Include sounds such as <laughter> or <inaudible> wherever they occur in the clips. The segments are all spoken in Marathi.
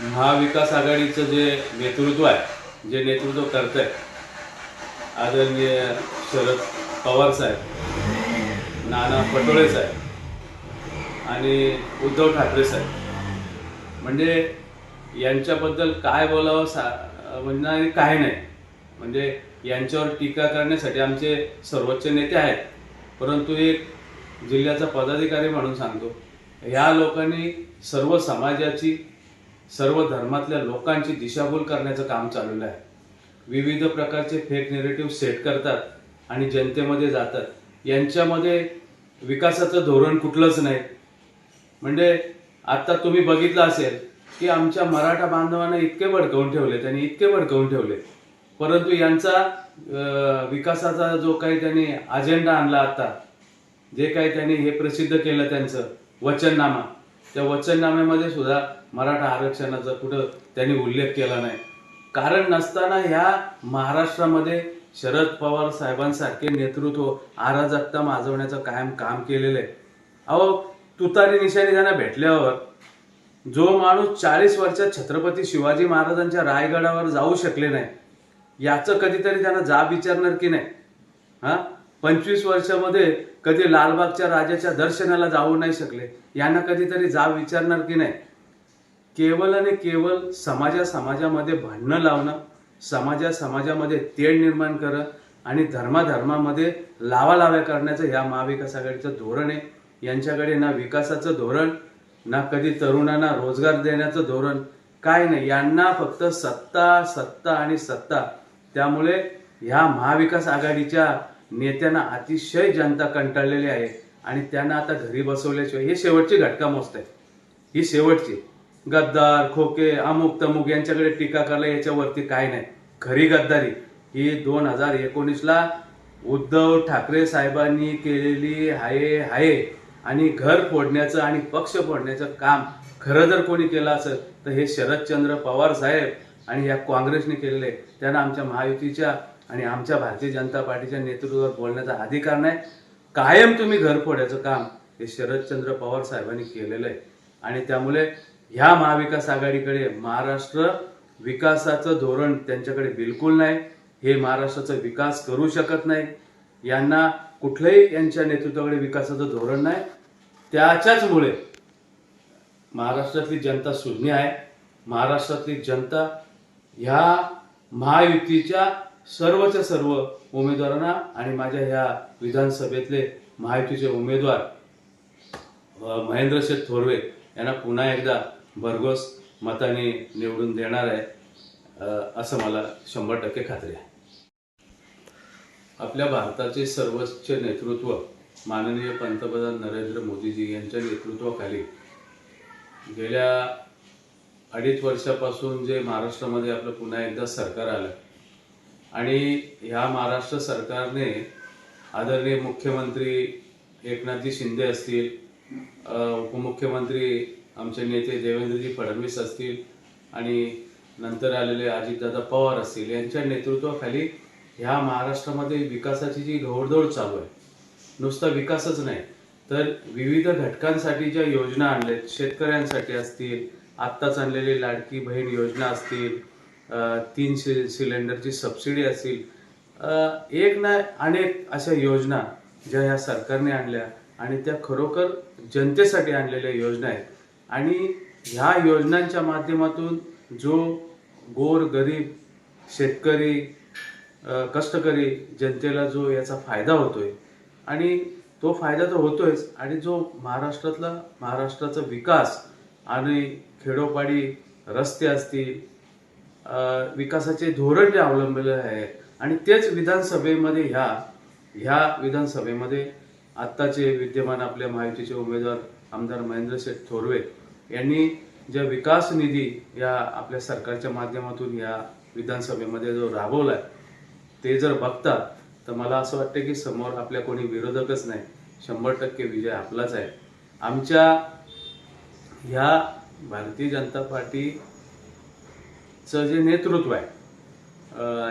महाविकास आघाडीचं जे नेतृत्व आहे जे नेतृत्व करत आहे आदरणीय शरद पवार साहेब नाना पटोळे साहेब आणि उद्धव ठाकरे साहेब. म्हणजे यांच्याबद्दल काय बोलावं सा म्हणजे आणि काय नाही म्हणजे यांच्यावर टीका करण्यासाठी आमचे सर्वोच्च नेते आहेत परंतु एक जिल्ह्याचा पदाधिकारी म्हणून सांगतो ह्या लोकांनी सर्व समाजाची सर्व धर्मातल्या लोकांची दिशाभूल करण्याचं काम चालवलं आहे. विविध प्रकारचे फेक नेरेटिव्ह सेट करतात आणि जनतेमध्ये जातात. यांच्यामध्ये विकासाचं धोरण कुठलंच नाही. म्हणजे आता तुम्ही बघितलं असेल की आमच्या मराठा बांधवांना इतके भडकवून ठेवले त्यांनी इतके भडकवून ठेवले. परंतु यांचा विकासाचा जो काही त्यांनी अजेंडा आणला आता जे काही त्यांनी हे प्रसिद्ध केलं त्यांचं वचननामा त्या वचननाम्यामध्ये सुद्धा मराठा आरक्षणाचा कुठं त्यांनी उल्लेख केला नाही. कारण नसताना ह्या महाराष्ट्रामध्ये शरद पवार साहेबांसारखे नेतृत्व अराजकता माजवण्याचं कायम काम केलेलं आहे. अहो तुतारी निशाणी त्यांना भेटल्यावर जो माणूस चाळीस वर्षात छत्रपती शिवाजी महाराजांच्या रायगडावर जाऊ शकले नाही याचं कधीतरी त्यांना जाब विचारणार की नाही? हा? पंचवीस वर्षामध्ये कधी लालबागच्या राजाच्या दर्शनाला जाऊ नाही शकले यांना कधीतरी जाब विचारणार की नाही? केवळ आणि केवळ समाजा समाजामध्ये भांडणं लावणं समाजा समाजामध्ये तेढ निर्माण करणं आणि धर्माधर्मामध्ये लावालाव्या करण्याचं ह्या महाविकास आघाडीचं धोरण आहे. यांच्याकडे ना विकासाचं धोरण ना कधी तरुणांना रोजगार देण्याचं धोरण काय नाही. यांना फक्त सत्ता सत्ता आणि सत्ता. त्यामुळे ह्या महाविकास आघाडीच्या नेत्यांना अतिशय जनता कंटाळलेली आहे. आणि त्यांना आता घरी बसवल्याशिवाय हे शेवटची घटका मोजत आहे. ही शेवटची. गद्दार खोके अमुक तमुक यांच्याकडे टीका करायला याच्यावरती काय नाही. खरी गद्दारी ही दोन हजार एकोणीसला उद्धव ठाकरे साहेबांनी केलेली हाये हाये. आणि घर फोडण्याचं आणि पक्ष फोडण्याचं काम खरं जर कोणी केलं असेल तर हे शरदचंद्र पवार साहेब आणि या काँग्रेसने केलेलं. आहे. त्यांना आमच्या महायुतीच्या आणि आमच्या भारतीय जनता पार्टीच्या नेतृत्वावर बोलण्याचा अधिकार नाही. कायम तुम्ही घर फोडायचं काम हे शरदचंद्र पवार साहेबांनी केलेलं आहे. आणि त्यामुळे ह्या महाविकास आघाडीकडे महाराष्ट्र विकासाचं धोरण त्यांच्याकडे बिलकुल नाही. हे महाराष्ट्राचा विकास करू शकत नाही. यांना कुठलंही यांच्या नेतृत्वाकडे विकासाचं धोरण नाही. त्याच्याचमुळे महाराष्ट्रातली जनता शून्य आहे. महाराष्ट्रातली जनता ह्या महायुतीच्या सर्वच्या सर्व उमेदवारांना आणि माझ्या ह्या विधानसभेतले महायुतीचे उमेदवार अ, महेंद्र थोरवे यांना पुन्हा एकदा भरघोस मताने निवडून देणार आहे असं मला शंभर टक्के खात्री आहे. आपल्या भारताचे सर्वोच्च नेतृत्व माननीय पंतप्रधान नरेंद्र मोदीजी यांच्या नेतृत्वाखाली गेल्या अडीच वर्षापासून जे महाराष्ट्रामध्ये आपलं पुन्हा एकदा सरकार आलं आणि ह्या महाराष्ट्र सरकारने आदरणीय मुख्यमंत्री एकनाथजी शिंदे असतील उपमुख्यमंत्री आमचे नेते देवेंद्रजी फडणवीस असतील आणि नंतर आलेले अजितदादा पवार असतील यांच्या नेतृत्वाखाली ह्या महाराष्ट्रामध्ये विकासाची जी घोडदौड चालू आहे नुसता विकासच नाही तर विविध घटकांसाठी ज्या योजना आणल्यात शेतकऱ्यांसाठी असतील आत्ताच आणलेली लाडकी बहीण योजना असतील तीन सि सिलेंडरची सबसिडी असेल एक ना अनेक अशा योजना ज्या ह्या सरकारने आणल्या आणि त्या खरोखर जनतेसाठी आणलेल्या योजना आहेत. आणि ह्या योजनांच्या माध्यमातून जो गोर गरीब शेतकरी कष्टकरी जनतेला जो याचा फायदा होतोय आणि तो फायदा तर होतोयच आणि जो महाराष्ट्रातला महाराष्ट्राचा विकास आणि खेडोपाडी रस्ते असतील विकासाचे धोरण जे अवलंबलेलं आहे आणि तेच विधानसभेमध्ये ह्या ह्या विधानसभेमध्ये आत्ताचे विद्यमान आपल्या माहितीचे उमेदवार आमदार महेंद्र शेठ थोरवे यांनी ज्या विकास निधी या आपल्या सरकारच्या माध्यमातून या विधानसभेमध्ये जो राबवला आहे ते जर बघता तर मला असं वाटतं की समोर आपल्या कोणी विरोधकच नाही. शंभर टक्के विजय आपलाच आहे. आमच्या ह्या भारतीय जनता पार्टीचं जे नेतृत्व आहे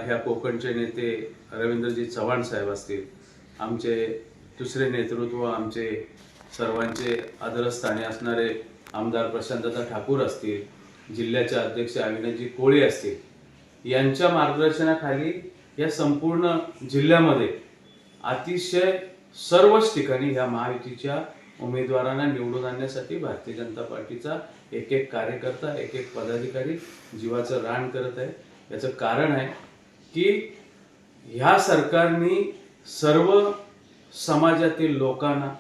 ह्या कोकणचे नेते रवींद्रजी चव्हाण साहेब असतील आमचे दुसरे नेतृत्व आमचे सर्वांचे आदरस्थाने असणारे आमदार प्रशांतदा ठाकूर असतील जिल्ह्याचे अध्यक्ष अविनाशजी कोळी असतील यांच्या मार्गदर्शनाखाली या संपूर्ण जिल्ह्यामध्ये अतिशय सर्वच ठिकाणी या महायुतीच्या उमेदवारांना निवडून आणण्यासाठी भारतीय जनता पार्टीचा एक एक कार्यकर्ता एक एक पदाधिकारी जीवाचं रान करत आहे. याचं कारण आहे की ह्या सरकारने सर्व समाजातील लोकांना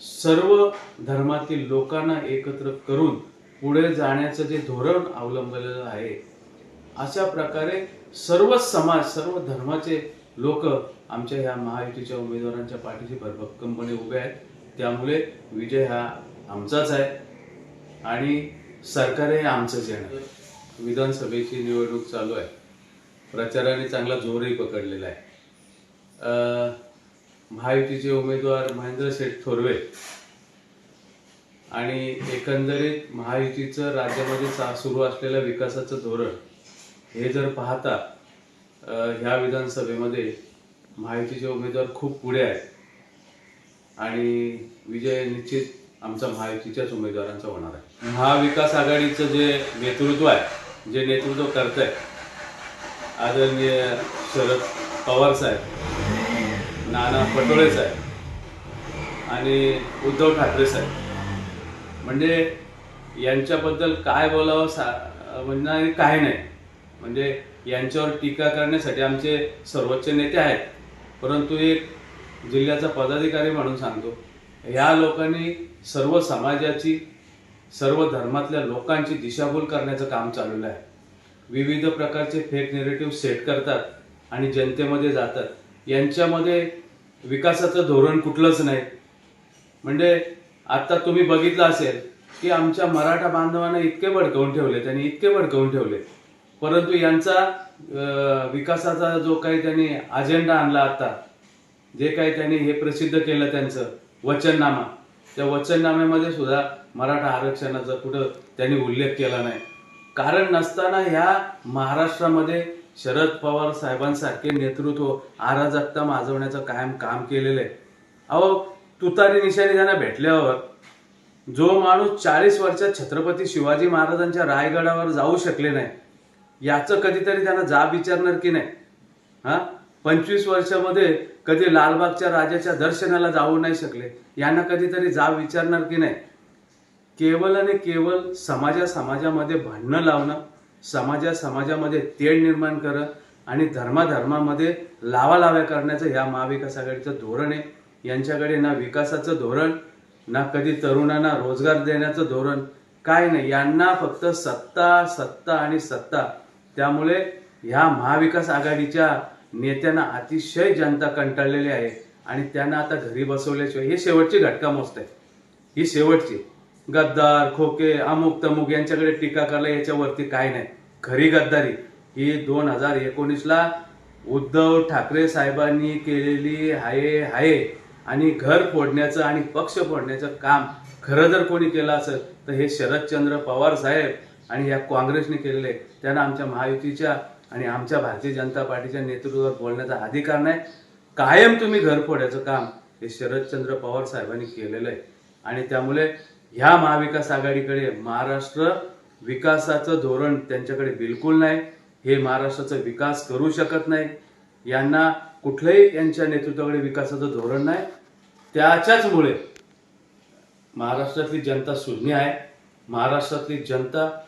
सर्व धर्मातील लोकांना एकत्र करून पुढे जाण्याचं जे धोरण अवलंबलेलं आहे अशा प्रकारे सर्व समाज सर्व धर्माचे लोक आमच्या ह्या महायुतीच्या उमेदवारांच्या पाठीशी भरभक्कमपणे उभे आहेत. त्यामुळे विजय हा आमचाच आहे आणि सरकार हे आमचंच येणार. विधानसभेची निवडणूक चालू आहे. प्रचाराने चांगला जोरही पकडलेला आहे. महायुतीचे उमेदवार महेंद्र शेठ थोरवे आणि एकंदरीत महायुतीचं राज्यामध्ये चा सुरू असलेलं विकासाचं धोरण हे जर पाहता ह्या विधानसभेमध्ये महायुतीचे उमेदवार खूप पुढे आहेत. आणि विजय निश्चित आमचा महायुतीच्याच उमेदवारांचा होणार आहे. महाविकास आघाडीचं जे नेतृत्व आहे जे नेतृत्व करत आहे आदरणीय शरद पवार साहेब नाना पटोळे साहेब आणि उद्धव ठाकरे साहेब. म्हणजे यांच्याबद्दल काय बोलावं सा म्हणजे काय नाही. म्हणजे यांच्यावर टीका करण्यासाठी आमचे सर्वोच्च नेते आहेत. परंतु एक जिल्ह्याचा पदाधिकारी म्हणून सांगतो ह्या लोकांनी सर्व समाजाची सर्व धर्मातल्या लोकांची दिशाभूल करण्याचं काम चालवलं आहे. विविध प्रकारचे फेक नेरेटिव्ह सेट करतात आणि जनतेमध्ये जातात. यांच्यामध्ये विकासाचं धोरण कुठलंच नाही. म्हणजे आता तुम्ही बघितलं असेल की आमच्या मराठा बांधवांना इतके भडकवून ठेवले त्यांनी इतके भडकवून ठेवले. परंतु यांचा विकासाचा जो काही त्यांनी अजेंडा आणला आता जे काही त्यांनी हे प्रसिद्ध केलं त्यांचं वचननामा त्या वचननाम्यामध्ये सुद्धा मराठा आरक्षणाचा कुठं त्यांनी उल्लेख केला नाही. कारण नसताना ह्या महाराष्ट्रामध्ये शरद पवार साहेबांसारखे नेतृत्व आराजकता माजवण्याचं कायम काम केलेलं आहे. अहो तुतारी निशाणी त्यांना भेटल्यावर जो माणूस चाळीस वर्षात छत्रपती शिवाजी महाराजांच्या रायगडावर जाऊ शकले नाही याचं कधीतरी त्यांना जाब विचारणार की नाही? हा? पंचवीस वर्षामध्ये कधी लालबागच्या राजाच्या दर्शनाला जाऊ नाही शकले यांना कधीतरी जाब विचारणार की नाही? केवळ आणि केवळ समाजा समाजामध्ये भांडणं लावणं समाजा समाजामध्ये तेढ निर्माण करणं आणि धर्माधर्मामध्ये लावालाव्या करण्याचं ह्या महाविकास आघाडीचं धोरण आहे. यांच्याकडे ना विकासाचं धोरण ना कधी तरुणांना रोजगार देण्याचं धोरण काय नाही. यांना फक्त सत्ता सत्ता आणि सत्ता. त्यामुळे ह्या महाविकास आघाडीच्या नेत्यांना अतिशय जनता कंटाळलेली आहे. आणि त्यांना आता घरी बसवल्याशिवाय हे शेवटची घटका मोजत आहे. ही शेवटची. गद्दार खोके अमुक तमुक यांच्याकडे टीका करायला याच्यावरती काय नाही. खरी गद्दारी ही दोन हजार एकोणीसला उद्धव ठाकरे साहेबांनी केलेली आहे आहे आणि घर फोडण्याचं आणि पक्ष फोडण्याचं काम खरं जर कोणी केलं असेल तर हे शरदचंद्र पवार साहेब आणि या काँग्रेसने केलेलं. आहे. त्यांना आमच्या महायुतीच्या आणि आमच्या भारतीय जनता पार्टीच्या नेतृत्वावर बोलण्याचा अधिकार नाही. कायम तुम्ही घर फोडायचं काम हे शरदचंद्र पवार साहेबांनी केलेलं आहे. आणि त्यामुळे ह्या महाविकास आघाडीकडे महाराष्ट्र विकासाचं धोरण त्यांच्याकडे बिलकुल नाही. हे महाराष्ट्राचा विकास करू शकत नाही. यांना कुठलंही यांच्या नेतृत्वाकडे विकासाचं धोरण नाही. त्याच्याचमुळे महाराष्ट्रातली जनता शून्य आहे. महाराष्ट्रातली जनता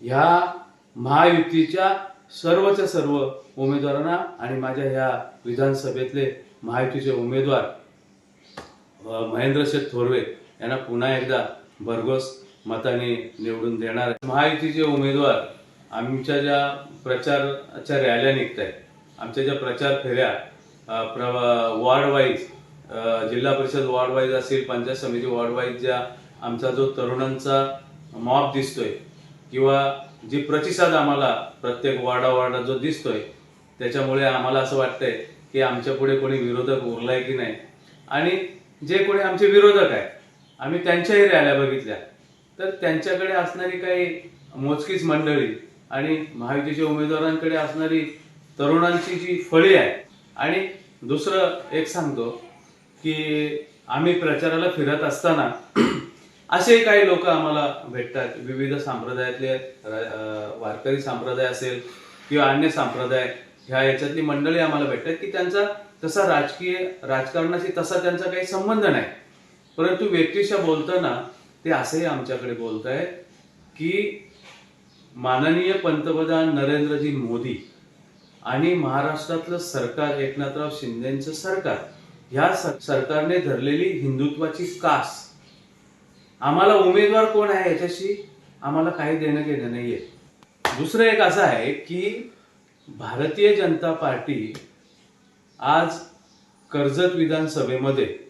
ह्या महायुतीच्या सर्वच्या सर्व उमेदवारांना आणि माझ्या ह्या विधानसभेतले महायुतीचे उमेदवार अ, महेंद्रशेठ थोरवे यांना पुन्हा एकदा भरघोस मताने निवडून देणार आहे. महायुतीचे उमेदवार आमच्या ज्या प्रचाराच्या रॅल्या निघत आहेत आमच्या ज्या प्रचार फेऱ्या प्रवा वॉर्ड वाईज जिल्हा परिषद वॉर्ड वाईज असेल पंचायत समिती वॉर्ड वाईज ज्या आमचा जो तरुणांचा मॉब दिसतोय किंवा जी प्रतिसाद आम्हाला प्रत्येक वार्डा जो दिसतोय त्याच्यामुळे आम्हाला असं वाटतंय की आमच्या पुढे कोणी विरोधक उरलाय की नाही आणि जे कोणी आमचे विरोधक आहेत आम्ही त्यांच्याही रॅल्या बघितल्या. तर त्यांच्याकडे असणारी काही मोजकीच मंडळी आणि महायुतीच्या उमेदवारांकडे असणारी तरुणांची जी फळी आहे. आणि दुसरं एक सांगतो की आम्ही प्रचाराला फिरत असताना <clears throat> असे काही लोक आम्हाला भेटतात. विविध संप्रदायातले वारकरी संप्रदाय असेल किंवा अन्य संप्रदाय ह्या याच्यातली मंडळी आम्हाला भेटतात की त्यांचा तसा राजकीय राजकारणाशी तसा त्यांचा काही संबंध नाही. परंतु व्यक्तीशा बोलताना ते असंही आमच्याकडे बोलत आहेत की माननीय पंतप्रधान नरेंद्रजी मोदी आणि महाराष्ट्रातलं सरकार एकनाथराव शिंदेचं सरकार ह्या स- सरकारने धरलेली हिंदुत्वाची कास. आम्हाला उमेदवार कोण आहे याच्याशी आम्हाला काही देणं घेणं नाहीये. दुसरं एक असं आहे की भारतीय जनता पार्टी आज कर्जत विधानसभेमध्ये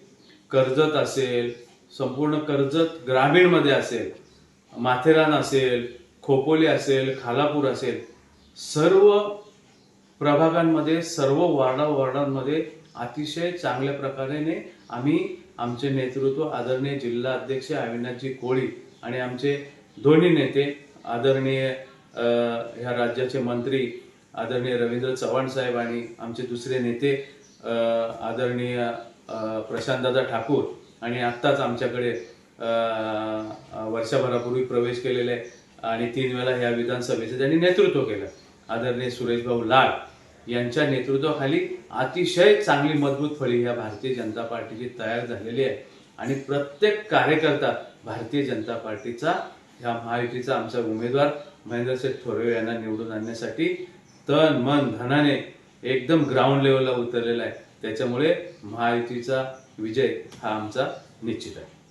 कर्जत असेल संपूर्ण कर्जत ग्रामीणमध्ये असेल माथेरान असेल खोपोली असेल खालापूर असेल सर्व प्रभागांमध्ये सर्व वार्डा वॉर्डांमध्ये अतिशय चांगल्या प्रकारेने आम्ही आमचे नेतृत्व आदरणीय जिल्हा अध्यक्ष अविनाशजी कोळी आणि आमचे दोन्ही नेते आदरणीय ह्या राज्याचे मंत्री आदरणीय रवींद्र चव्हाण साहेब आणि आमचे दुसरे नेते आदरणीय प्रशांतदादा ठाकूर आणि आत्ताच आमच्याकडे वर्षभरापूर्वी प्रवेश केलेले आणि तीन वेळा ह्या विधानसभेचं त्यांनी नेतृत्व केलं. आदरणीय सुरेशभाऊ लाड यांच्या नेतृत्वाखाली अतिशय चांगली मजबूत फळी ह्या भारतीय जनता पार्टीची तयार झालेली आहे. आणि प्रत्येक कार्यकर्ता भारतीय जनता पार्टीचा ह्या महायुतीचा आमचा उमेदवार महेंद्रशेठ थोरवे यांना निवडून आणण्यासाठी तन मन धनाने एकदम ग्राउंड लेवलला उतरलेला आहे. त्याच्यामुळे महायुतीचा विजय हा आमचा निश्चित आहे.